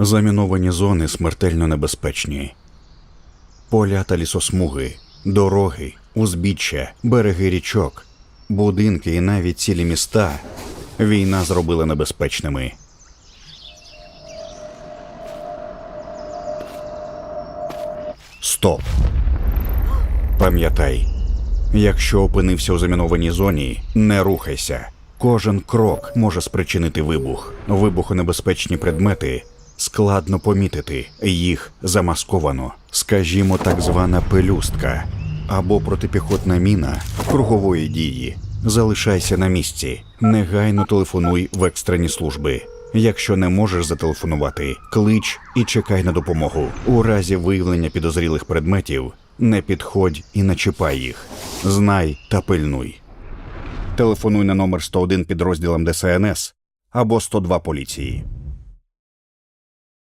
Заміновані зони смертельно небезпечні. Поля та лісосмуги, дороги, узбіччя, береги річок, будинки і навіть цілі міста війна зробила небезпечними. Стоп. Пам'ятай, якщо опинився у замінованій зоні, не рухайся. Кожен крок може спричинити вибух. Вибухонебезпечні предмети складно помітити, їх замасковано. Скажімо, так звана пелюстка або протипіхотна міна кругової дії. Залишайся на місці, негайно телефонуй в екстрені служби. Якщо не можеш зателефонувати, клич і чекай на допомогу. У разі виявлення підозрілих предметів не підходь і не чіпай їх. Знай та пильнуй. Телефонуй на номер 101 підрозділам ДСНС або 102 поліції.